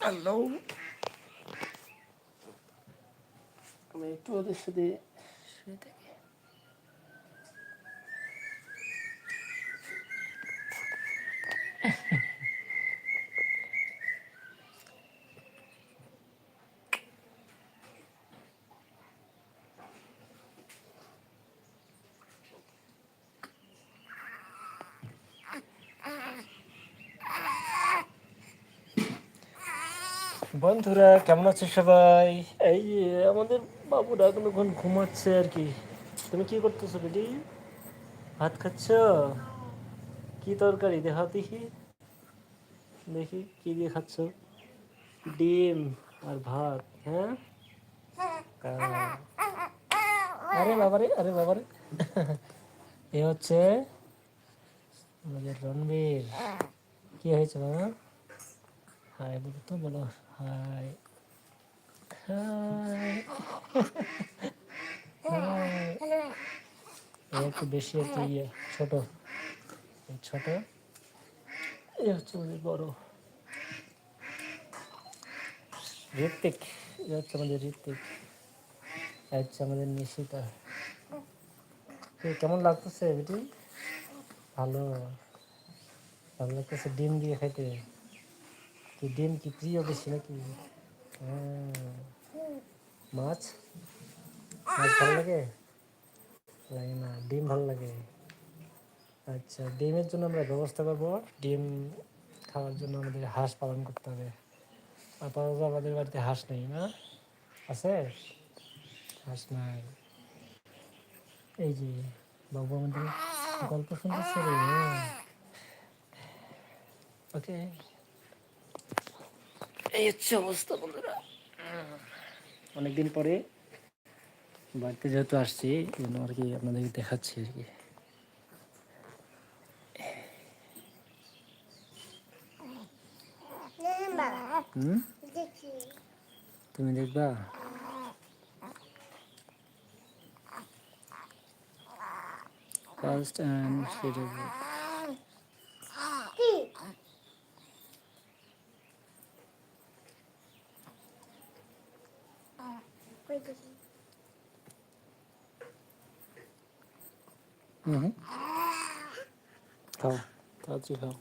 Hello আমি একটু ওদের সাথে শুয়ে থাকি বন্ধুরা, কেমন আছো সবাই? এই, আমাদের বাবুরা এখন এখন ঘুমাচ্ছে আর কি। তুমি কি করতেছো বেটি? ভাত খাচ্ছ? কি তরকারি? দেখা দেখি। দেখি কি দিয়ে খাচ্ছ। ডিম আর ভাত হ্যাঁ। আরে বাবারে আরে বাবারে। এ হচ্ছে আমাদের রণবীর। কি হয়েছে বাবা? হাই বলো তো বলো হাই হাই হাই একটু বেশি একটু ইয়ে ছোট। এই ছোট। এই হচ্ছে আমাদের বড়। ঋত্বিক। এই হচ্ছে আমাদের ঋত্বিক। হচ্ছে আমাদের নিশিতা। কেমন লাগতেছে বেটি? ভালো। ভালো লাগতেছে ডিম দিয়ে খাইতে। কি ডিম কি প্রিয় বেশি নাকি? হ্যাঁ। মাছ? মাছ ভালো লাগে? না, ডিম ভালো লাগে। আচ্ছা ডিমের জন্য আমরা ব্যবস্থা করব। ডিম খাওয়ার জন্য আমাদের হাঁস পালন করতে হবে। আপাতত আমাদের বাড়িতে হাঁস নেই, না? আছে? হাঁস নাই। এই যে, বাবু আমাদের গল্প শুনতেছে ওকে। এই হচ্ছে অবস্থা বন্ধুরা। অনেকদিন পরে বাড়িতে যেহেতু আসছি জন্য আর কি আপনাদেরকে দেখাচ্ছি আর কি। তুমি দেখবা? ফার্স্ট অ্যান্ড সেটা হুম খাও তাড়াতাড়ি খাও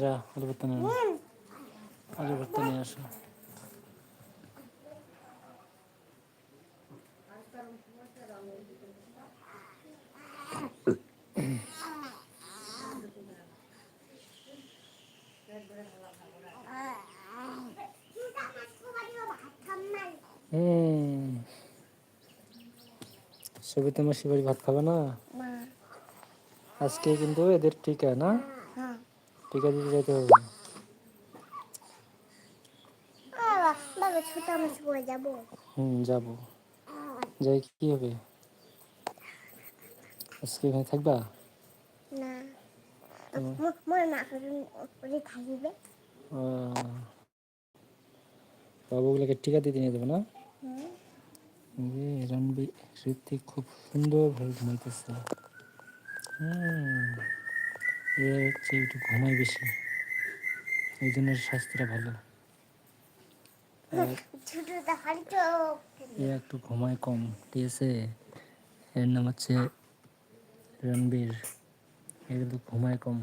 যা আলু ভর্তা নিয়ে। আলু ভর্তা নিয়ে আসো। হুম। সবিতা মাসি বাড়ি ভাত খাবে না? আজকে কিন্তু এদের টিকা না? টিকা দিতে যেতে হবে। হুম যাব। যাই কি হবে? আজকে এখানে থাকবা? না। বাবুগুলোকে টিকা দিতে নিয়ে যাব না? রণবীর ঋত্বিক খুব সুন্দরভাবে ঘুমাইতেছে। এ হচ্ছে একটু ঘুমায় বেশি। এই জন্য স্বাস্থ্যটা ভালো। এ একটু ঘুমায় কম, ঠিক আছে? এর নাম হচ্ছে রণবীর। এ কিন্তু ঘুমায় কম।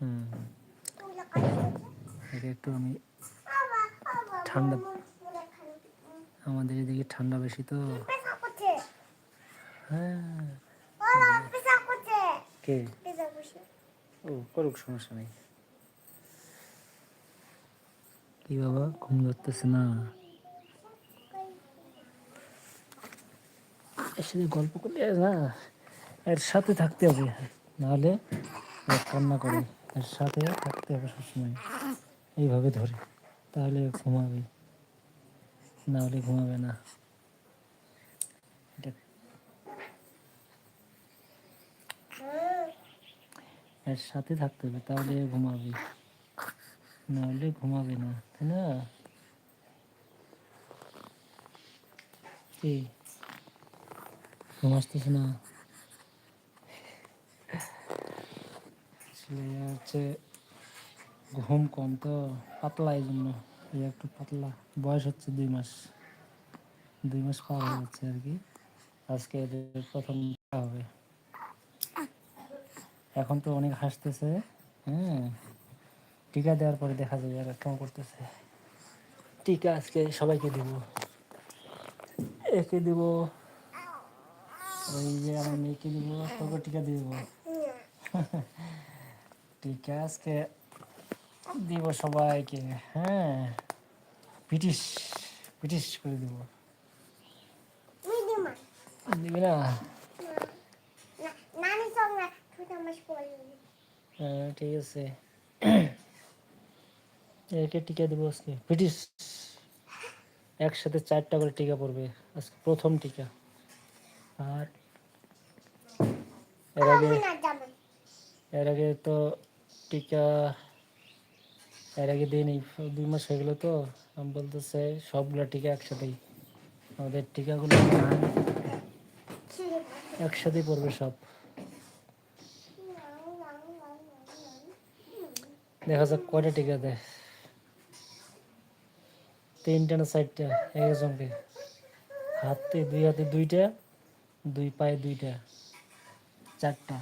হুম। একটু আমি ঠান্ডা। আমাদের এদিকে ঠান্ডা বেশি তো। হ্যাঁ কি বাবা, ঘুম ধরতেছে না। এর সাথে গল্প করলে না, এর সাথে থাকতে হবে। নাহলে কান্না করে। এর সাথে থাকতে হবে সবসময়। এইভাবে ধরে। তাহলে ঘুমাবে। না হলে ঘুমাবে না। এর সাথে থাকতে হবে, তাহলে ও না হলে ঘুমাবে না, তাই না? কি না। হচ্ছে ঘুম কম তো পাতলা এই জন্য এই একটু পাতলা। বয়স হচ্ছে দুই মাস। দুই মাস পার হয়ে যাচ্ছে আর কি। আজকে প্রথম হবে। এখন তো অনেক হাসতেছে হ্যাঁ। টিকা দেওয়ার পরে দেখা যাবে আর কেমন করতেছে। টিকা আজকে সবাইকে দিব। একে দিব। ওই যে আমার মেয়েকে দিব, তোকে টিকা দিব। টিকা আজকে দিব সবাইকে হ্যাঁ। ব্রিটিশ ব্রিটিশ করে দিব। দিবি না? হ্যাঁ ঠিক আছে। একে টিকা দেবো আজকে ব্রিটিশ। একসাথে চারটা করে টিকা পড়বে আজকে প্রথম টিকা। আর এর আগে এর আগে তো টিকা এর আগে দিইনি দুই মাস হয়ে গেলো তো, আমি বলতেছে সবগুলো টিকা একসাথেই। আমাদের টিকাগুলো একসাথেই পড়বে সব। দেখা যাক কয়টা টিকা দেয়। তিনটা না চারটা, একজনকে। হাতে দুই হাতে দুইটা, দুই পায়ে দুইটা, চারটা।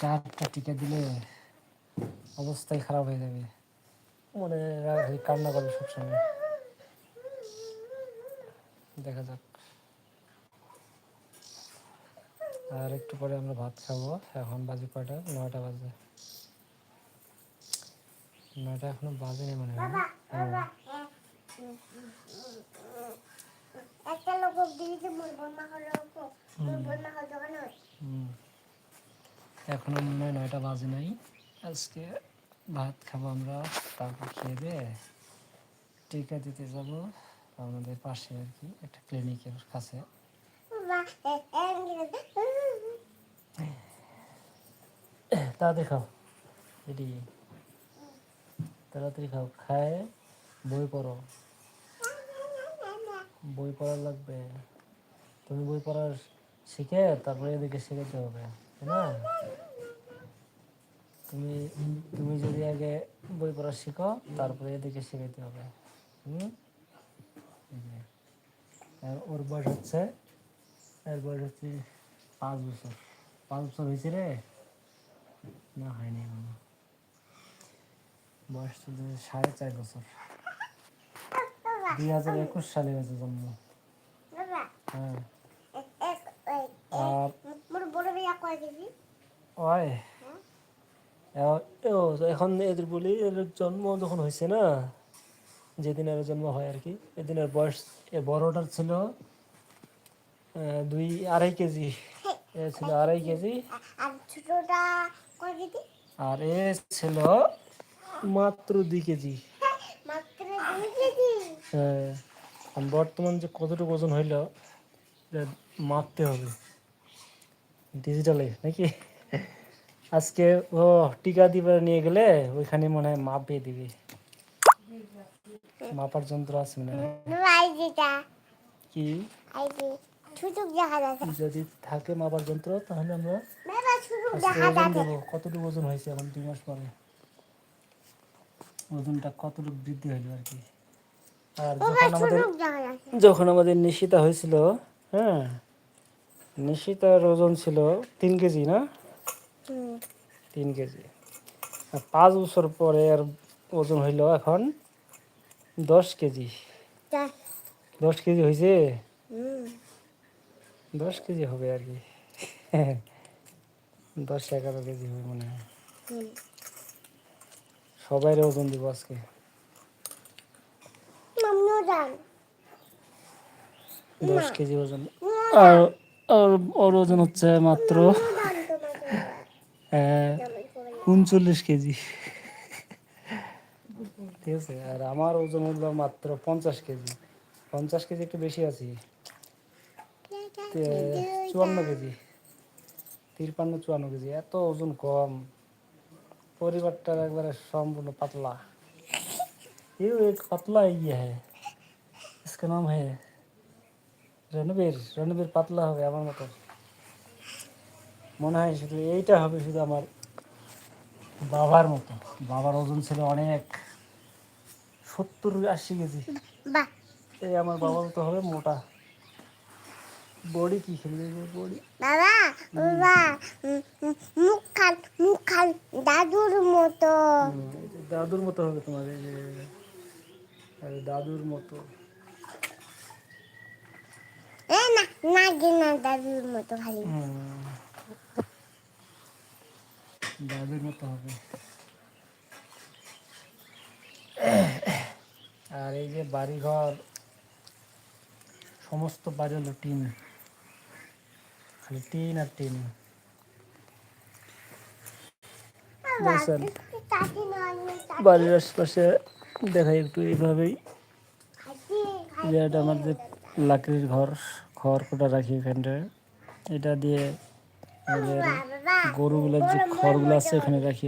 চারটা টিকা দিলে অবস্থাই খারাপ হয়ে যাবে। মনে কান্না করবে সবসময়। দেখা যাক। আর একটু পরে আমরা ভাত খাব। এখন বাজে কয়টা? নয়টা বাজে। নয়টা এখনও বাজে নেই মনে হয়। একটা লোক দিয়েছে হলো হলো এখনও মনে হয় নয়টা বাজে নাই। আজকে ভাত খাব আমরা, তারপর খেয়ে দিয়ে টিকা দিতে যাব আমাদের পাশে আর কি, একটা ক্লিনিকের কাছে। তাড়াতাড়ি খাও এটি তাড়াতাড়ি খাও, খায় বই পড়ো। বই পড়ার লাগবে। তুমি বই পড়ার শিখে তারপরে এদিকে শেখাতে হবে, তাই না? তুমি তুমি যদি আগে বই পড়া শিখো তারপরে এদিকে শিখাইতে হবে। হুম? আর ওর বয়স হচ্ছে এর বয়স হচ্ছে পাঁচ বছর। পাঁচ বছর হয়েছে রে? না হয়নি এখনও। বয়স চলছে সাড়ে চার বছর। দুই হাজার একুশ সালে হয়েছে জন্ম। হ্যাঁ। আর ওই এখন এদের বলি এর জন্ম যখন হয়েছে না যেদিন এর জন্ম হয় আর কি এদিন এর বয়স এ বড়টার ছিল দুই আড়াই কেজি এ ছিল আড়াই কেজি। আর এ ছিল মাত্র দুই কেজি। হ্যাঁ বর্তমান যে কতটুকু ওজন হইল মাপতে হবে। ডিজিটালে নাকি? আজকে ও টিকা দিবার নিয়ে গেলে ওইখানে মনে হয় মাপে দিবে। মাপার যন্ত্র আছে মনে কি? যদি থাকে মাপার যন্ত্র তাহলে আমরা কতটুকু ওজন হয়েছে এখন? দুই মাস পরে। ওজনটা কতটুকু বৃদ্ধি হইল আর কি? আর যখন আমাদের যখন আমাদের নিশিতা হয়েছিল হ্যাঁ নিশিতার ওজন ছিল তিন কেজি না? তিন কেজি। পাঁচ বছর পরে আর ওজন হইল এখন দশ কেজি। দশ কেজি হয়েছে দশ কেজি হবে আর কি। দশ এগারো কেজি হবে মনে হয়। সবাই ওজন দিব আজকে। দশ কেজি ওজন। আর আর ওর ওজন হচ্ছে মাত্র উনচল্লিশ কেজি ঠিক আছে আর আমার ওজন হলো মাত্র পঞ্চাশ কেজি পঞ্চাশ কেজি একটু বেশি আছি তে- চুয়ান্ন কেজি তিরপান্ন চুয়ান্ন কেজি এত ওজন কম পরিবারটা একবারে সম্পূর্ণ পাতলা ये एक पतला ही है इसका नाम है রণবীর রণবীর পাতলা হবে আমার মতো মনে হয় শুধু এইটা হবে শুধু আমার বাবার মতো। বাবার ওজন ছিল অনেক। সত্তর আশি কেজি। এই আমার বাবার মতো হবে মোটা। বডি কি খেলবে বডি? বাবা বাবা মুখ খান মুখ খান দাদুর মতো। দাদুর মতো হবে তোমার এই যে এই দাদুর মতো। এ না না গে না দাদুর মতো খালি হুম। দাদুর মতো হবে। আর এই যে বাড়িঘর, সমস্ত বাড়ি হলো টিন। খালি টিন আর টিন। বাড়ির আশপাশে দেখাই একটু এইভাবেই। যে এটা আমাদের লাকড়ির ঘর খড় কোটা রাখি এখানটায়। এটা দিয়ে গরুগুলোর যে খড়গুলো আছে এখানে রাখি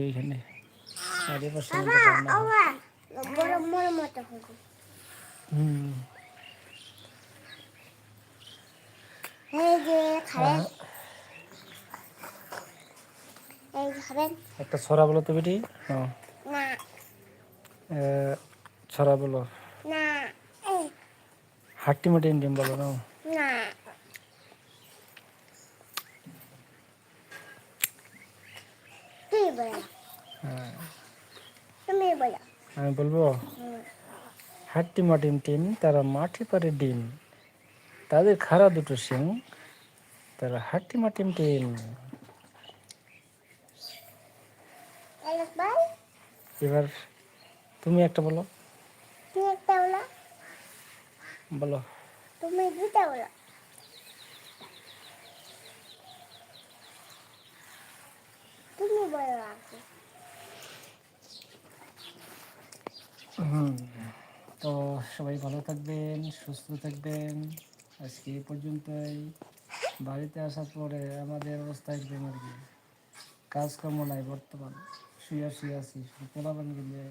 হুম। খাবেন? একটা ছড়া বলো তো বেটি। ছড়া বলো। হাট্টি মাটি ইন্ডিয়ান বলো না না তুই বলো হ্যাঁ তুমি বলো আমি বলব। হাট্টি মাটিন টিন তারা মাটি পারে ডিম। তাদের খাড়া দুটো সিং তারা হাট্টি মাটিন টিন। এবার তুমি একটা বলো। তুমি একটা বলো। বলো। তুমি দুটা বলো। তো সবাই ভালো থাকবেন, সুস্থ থাকবেন। আজকে এই পর্যন্তই। বাড়িতে আসার পরে আমাদের অবস্থা একদম আর কি। কাজকর্ম নাই বর্তমান। শুয়ে শুয়ে আছি পোলাপান গেলে।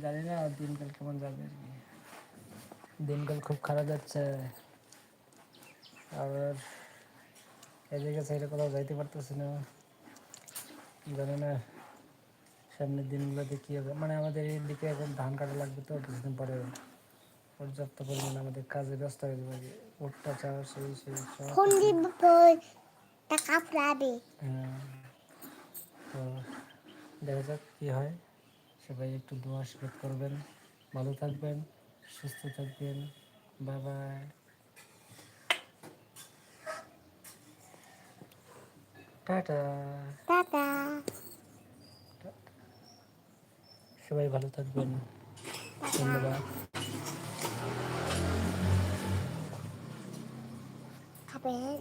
জানি না দিনকাল কেমন যাবে আর কি। দিনকাল খুব খারাপ যাচ্ছে। আর এদিকে সাইডে কোথাও যাইতে পারতেছি না। জানি না সামনের দিনগুলোতে কী হবে? মানে আমাদের এই দিকে এখন ধান কাটা লাগবে তো কিছুদিন পরে পর্যাপ্ত পরিমাণে আমাদের কাজে ব্যস্ত হয়ে যাবে। ভুট্টা চাষ সেই সেই টাকা হ্যাঁ। তো দেখা যাক কী হয়। সবাই একটু দোয়া আশীর্বাদ করবেন। ভালো থাকবেন সুস্থ থাকবেন। Bye tata. টাটা। সবাই ভালো থাকবেন। ধন্যবাদ। খাবেন